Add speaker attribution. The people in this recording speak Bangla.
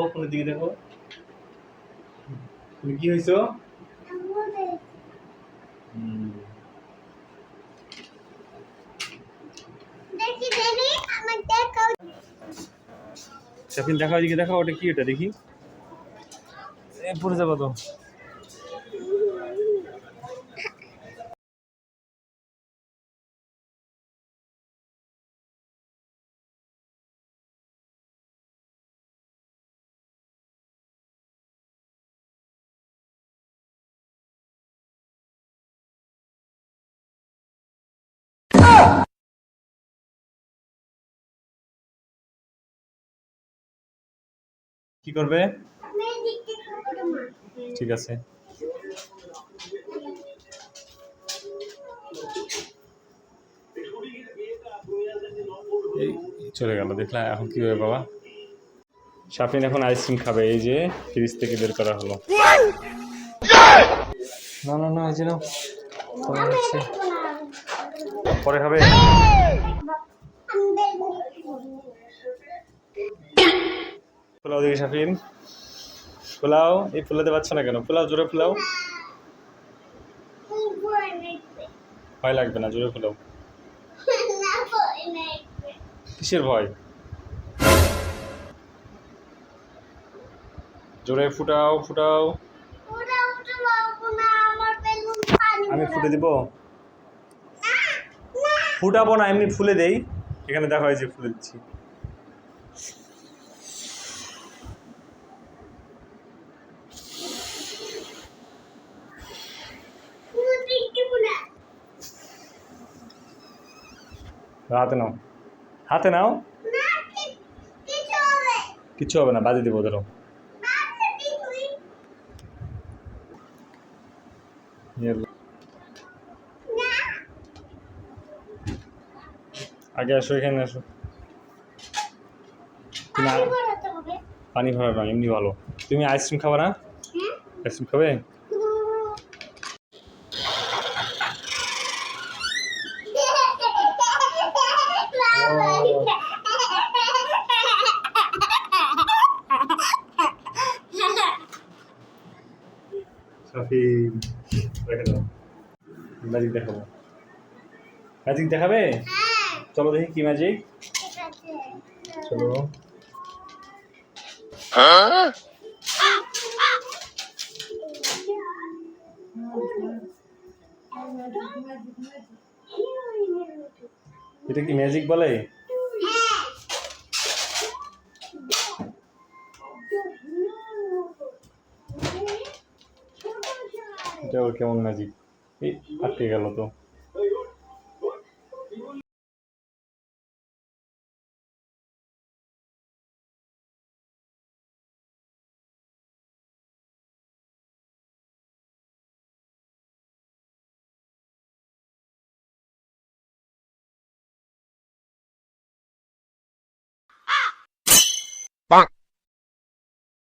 Speaker 1: উপরের দিকে দেখো? তুমি কি হয়েছো? হুম।
Speaker 2: দেখি দেখি আমার দেখো
Speaker 1: সাফিন দেখা ওইদিকে দেখা ওটা কি এটা দেখি। এ, পড়ে যাব তো। কি করবে? ঠিক আছে। এই চলে গেল দেখলাম এখন কি হবে বাবা? শাফিন এখন আইসক্রিম খাবে, এই যে ফ্রিজ থেকে বের করা হলো। না না না, এই যে। পরে খাবে পোলাও দেখি, শাফিন। পোলাও, এই ফুলাতে পারছ না কেন? পোলাও, জোরে ফুলাও ভয় লাগবে না, জোরে ফুলাও কিসের ভয়? জোরে ফুটাও ফুটাও। আমি ফুটে দিব? ফুটাবো না, এমনি ফুলে দেই। এখানে দেখা হয়েছে ফুলে দিচ্ছি। হাতে নাও। হাতে নাও। কিচ্ছু হবে না বাজে দিব ধরো। আগে আসো এখানে আসো। পানি ভরা এমনি ভালো। তুমি আইসক্রিম খাবে না? আইসক্রিম খাবে? রেখে দাও। ম্যাজিক দেখাবো। ম্যাজিক দেখাবে? চলো দেখি কি ম্যাজিক চলো। এটা কি ম্যাজিক বলে? এটা কেমন ম্যাজিক এই আটকে গেল তো।